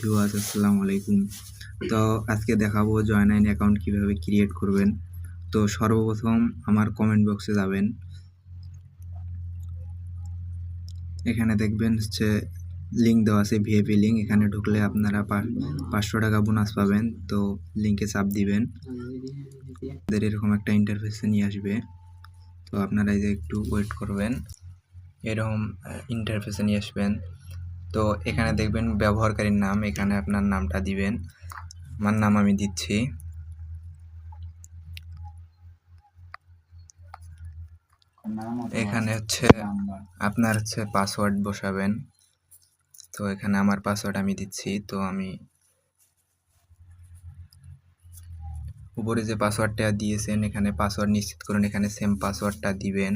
Viewers আসসালামু আলাইকুম। তো আজকে দেখাবো জয়েন আইন অ্যাকাউন্ট কীভাবে ক্রিয়েট করবেন। তো সর্বপ্রথম আমার কমেন্ট বক্সে যাবেন। এখানে দেখবেন হচ্ছে লিঙ্ক দেওয়া আছে ভিএপি লিঙ্ক এখানে ঢুকলে আপনারা পাঁচশো টাকা বোনাস পাবেন। তো লিঙ্কে চাপ দিবেন। এরকম একটা ইন্টারফেসে নিয়ে আসবে। তো আপনারা এই যে একটু ওয়েট করবেন। এরকম ইন্টারফেসে নিয়ে আসবেন। তো এখানে দেখবেন ব্যবহারকারীর নাম, এখানে আপনার নামটা দিবেন। আমার নাম আমি দিচ্ছি। এখানে হচ্ছে আপনার হচ্ছে পাসওয়ার্ড বসাবেন। তো এখানে আমার পাসওয়ার্ড আমি দিচ্ছি। তো আমি উপরে যে পাসওয়ার্ডটা দিয়েছেন, এখানে পাসওয়ার্ড নিশ্চিত করুন, এখানে সেম পাসওয়ার্ডটা দিবেন।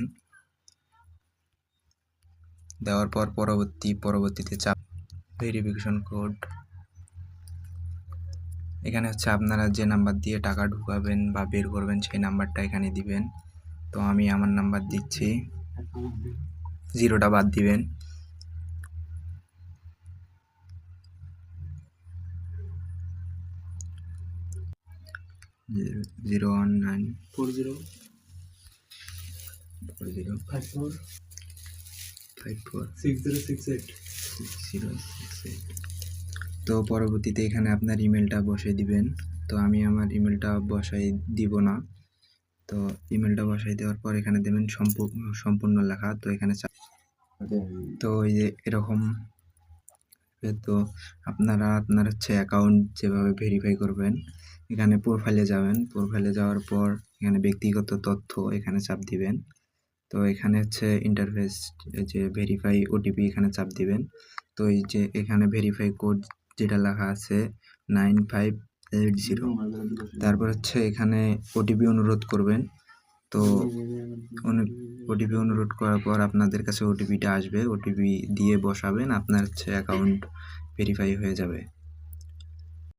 দেওয়ার পর পরবর্তী, পরবর্তীতে চাপ ভেরিফিকেশন কোড এখানে হচ্ছে আপনারা যে নাম্বার দিয়ে টাকা ঢুকাবেন বা বের করবেন সেই নাম্বারটা এখানে দিবেন। তো আমি আমার নাম্বার দিচ্ছি। জিরোটা বাদ দিবেন। Zero one nine four zero four zero five four five four six zero six eight zero six eight তো পরবর্তীতে এখানে আপনার ইমেলটা বসিয়ে দিবেন। তো আমি আমার ইমেলটা বসাই দিব না। তো ইমেলটা বসাই দেওয়ার পর এখানে দেবেন সম্পূর্ণ সম্পূর্ণ লেখা। তো এখানে তো এই যে এরকম। তো আপনারা আপনার হচ্ছে অ্যাকাউন্ট যেভাবে ভেরিফাই করবেন এখানে প্রোফাইলে যাবেন। প্রোফাইলে যাওয়ার পর এখানে ব্যক্তিগত তথ্য এখানে চাপ দিবেন। তো এখানে হচ্ছে ইন্টারফেস যে ভেরিফাই ওটিপি এখানে চাপ দিবেন। তো এই যে এখানে ভেরিফাই কোড যেটা লেখা আছে নাইন ফাইভ এইট জিরো তারপর হচ্ছে এখানে ওটিপি অনুরোধ করবেন। তো ওটিপি অনুরোধ করার পর আপনাদের কাছে ওটিপিটা আসবে। ওটিপি দিয়ে বসাবেন, আপনার হচ্ছে অ্যাকাউন্ট ভেরিফাই হয়ে যাবে।